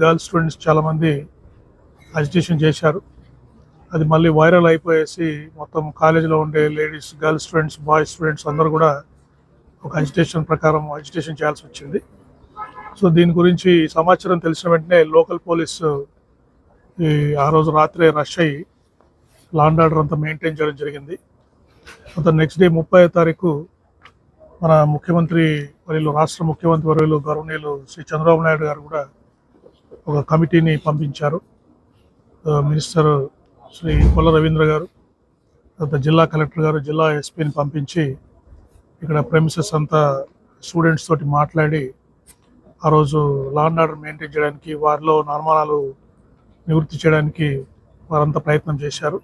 Girls students చాలామంది agitation చేశారు. అది మళ్ళీ వైరల్ అయిపోయేసి మొత్తం కాలేజీలో ఉండే ladies girls students boys students అందరూ కూడా ఒక అజిటేషన్ ప్రకారం అజిటేషన్ చేయాల్సి వచ్చింది. సో దీని గురించి సమాచారం తెలిసిన వెంటనే లోకల్ పోలీసు ఈ ఆ రోజు రాత్రే రష్ అయ్యి లాండ్ ఆర్డర్ అంతా మెయింటైన్ చేయడం జరిగింది. తర్వాత నెక్స్ట్ డే ముప్పై తారీఖు మన ముఖ్యమంత్రి వర్యులు రాష్ట్ర ముఖ్యమంత్రి వర్యులు గౌరవనీయులు శ్రీ చంద్రబాబు నాయుడు గారు కూడా ఒక కమిటీని పంపించారు. మినిస్టర్ శ్రీ కొల్ల రవీంద్ర గారు తర్వాత జిల్లా కలెక్టర్ గారు జిల్లా ఎస్పీని పంపించి ఇక్కడ ప్రెమిసెస్ అంతా స్టూడెంట్స్ తోటి మాట్లాడి ఆ రోజు లా అండ్ ఆర్డర్ మెయింటైన్ చేయడానికి వారిలో నిర్మాణాలు నివృత్తి చేయడానికి వారంతా ప్రయత్నం చేశారు.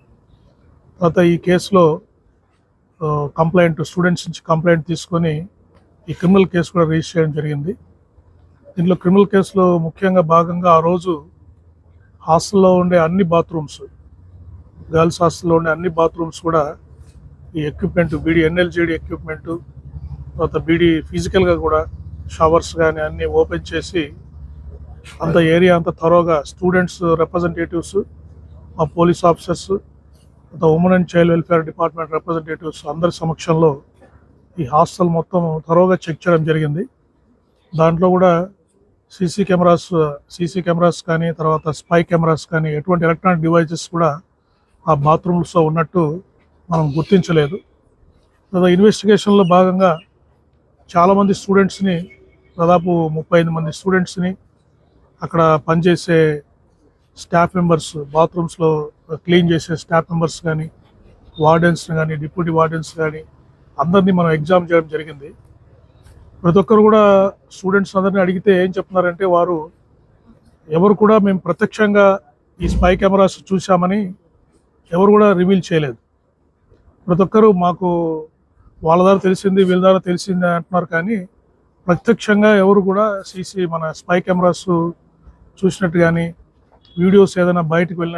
తర్వాత ఈ కేసులో కంప్లైంట్ స్టూడెంట్స్ నుంచి కంప్లైంట్ తీసుకొని ఈ క్రిమినల్ కేసు కూడా రిజిస్టర్ చేయడం జరిగింది. దీంట్లో క్రిమినల్ కేసులో ముఖ్యంగా భాగంగా ఆ రోజు హాస్టల్లో ఉండే అన్ని బాత్రూమ్స్ గర్ల్స్ హాస్టల్లో ఉండే అన్ని బాత్రూమ్స్ కూడా ఈ ఎక్విప్మెంట్ బీడీ ఎన్ఎల్జీడి ఎక్విప్మెంట్ తర్వాత బీడీ ఫిజికల్గా కూడా షవర్స్ కానీ అన్నీ ఓపెన్ చేసి అంత ఏరియా అంత త్వరగా స్టూడెంట్స్ రిప్రజెంటేటివ్స్ మా పోలీస్ ఆఫీసర్స్ తర్వాత women and child welfare department representatives అందరి సమక్షంలో ఈ హాస్టల్ మొత్తం త్వరగా చెక్ చేయడం జరిగింది. దాంట్లో కూడా సీసీ కెమెరాస్ సీసీ కెమెరాస్ కానీ తర్వాత స్పై కెమెరాస్ కానీ ఎటువంటి ఎలక్ట్రానిక్ డివైజెస్ కూడా ఆ బాత్రూమ్స్లో ఉన్నట్టు మనం గుర్తించలేదు. తర్వాత ఇన్వెస్టిగేషన్లో భాగంగా చాలామంది స్టూడెంట్స్ని దాదాపు ముప్పై ఐదు మంది స్టూడెంట్స్ని అక్కడ పనిచేసే స్టాఫ్ మెంబర్స్ బాత్రూమ్స్లో క్లీన్ చేసే స్టాఫ్ మెంబర్స్ కానీ వార్డెన్స్ కానీ డిప్యూటీ వార్డెన్స్ కానీ అందరినీ మనం ఎగ్జామ్ చేయడం జరిగింది. ప్రతి ఒక్కరు కూడా స్టూడెంట్స్ అందరినీ అడిగితే ఏం చెప్తున్నారంటే వారు ఎవరు కూడా మేము ప్రత్యక్షంగా ఈ స్పై కెమెరాస్ చూసామని ఎవరు కూడా రివీల్ చేయలేదు. ప్రతి ఒక్కరు మాకు వాళ్ళ ద్వారా తెలిసింది వీళ్ళ ద్వారా తెలిసింది అంటున్నారు కానీ ప్రత్యక్షంగా ఎవరు కూడా సీసీ మన స్పై కెమెరాస్ చూసినట్టు కానీ వీడియోస్ ఏదైనా బయటకు వెళ్ళినట్టు